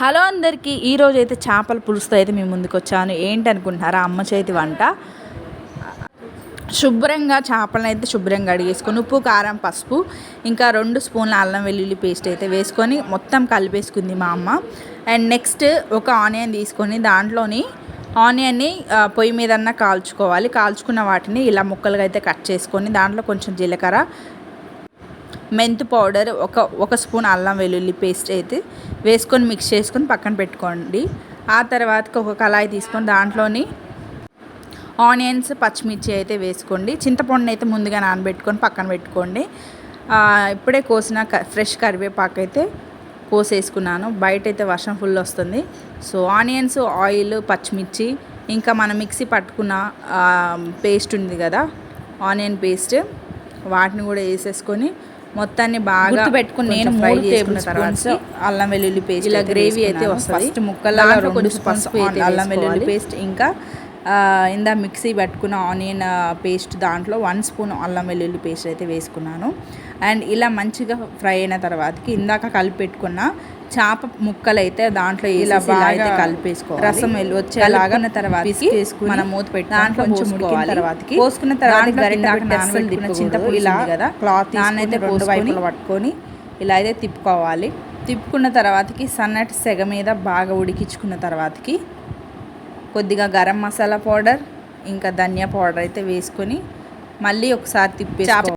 Hello అందరికీ ఈరోజు అయితే చేపల పులుసుతో అయితే మేము ముందుకు వచ్చాను ఏంటి అనుకుంటున్నారా అమ్మ చేతి వంట. శుభ్రంగా చేపలను అయితే శుభ్రంగా అడిగేసుకొని ఉప్పు కారం పసుపు ఇంకా రెండు స్పూన్ల అల్లం వెల్లుల్లి పేస్ట్ అయితే వేసుకొని మొత్తం కలిపేసుకుంది మా అమ్మ. అండ్ నెక్స్ట్ ఒక ఆనియన్ తీసుకొని దాంట్లోని ఆనియన్ని పొయ్యి మీదన్నా కాల్చుకోవాలి. కాల్చుకున్న వాటిని ఇలా ముక్కలుగా అయితే కట్ చేసుకొని దాంట్లో కొంచెం జీలకర్ర మెంతు పౌడర్ ఒక ఒక స్పూన్ అల్లం వెల్లుల్లి పేస్ట్ అయితే వేసుకొని మిక్స్ చేసుకొని పక్కన పెట్టుకోండి. ఆ తర్వాత ఒక కళాయి తీసుకొని దాంట్లోని ఆనియన్స్ పచ్చిమిర్చి అయితే వేసుకోండి. చింతపండుని అయితే ముందుగా నానబెట్టుకొని పక్కన పెట్టుకోండి. ఇప్పుడే కోసిన క- ఫ్రెష్ కరివేపాకు అయితే కోసేసుకున్నాను. బయట అయితే వర్షం ఫుల్ వస్తుంది. సో ఆనియన్స్ ఆయిల్ పచ్చిమిర్చి ఇంకా మనం మిక్సీ పట్టుకున్న పేస్ట్ ఉంది కదా ఆనియన్ పేస్ట్ వాటిని కూడా వేసేసుకొని మొత్తాన్ని బాగా పెట్టుకుని నేను టేబుల్ చేసుకున్న తర్వాత అల్లం వెల్లుల్లి పేస్ట్ ఇలా గ్రేవీ అయితే. వస్తుంది దాంట్లో రెండు కొంచెం స్పూన్స్ పసుపు అల్లం వెల్లుల్లి. పేస్ట్ ఇంకా ఇందా మిక్సీ పట్టుకున్న ఆనియన్ పేస్ట్ దాంట్లో వన్ స్పూన్ అల్లం వెల్లుల్లి పేస్ట్ అయితే వేసుకున్నాను. అండ్ ఇలా మంచిగా ఫ్రై అయిన తర్వాతకి ఇందాక కలిపి పెట్టుకున్న చేప ముక్కలు అయితే దాంట్లో ఇలా బాగా కలిపేసుకోవాలి. రసం వచ్చేలాగా తర్వాత మనం మూత పెట్టి దాంట్లో కొంచెం ఉడికిన తర్వాతకి పోసుకున్న తర్వాత. చింతపులుసు ఇలా కదా, క్లాత్ వైపులా వైపులా పట్టుకొని ఇలా అయితే తిప్పుకోవాలి. తిప్పుకున్న తర్వాతకి సన్నటి సెగ మీద బాగా ఉడికించుకున్న తర్వాతకి కొద్దిగా గరం మసాలా పౌడర్ ఇంకా ధనియా పౌడర్ అయితే వేసుకొని మళ్ళీ ఒకసారి తిప్పి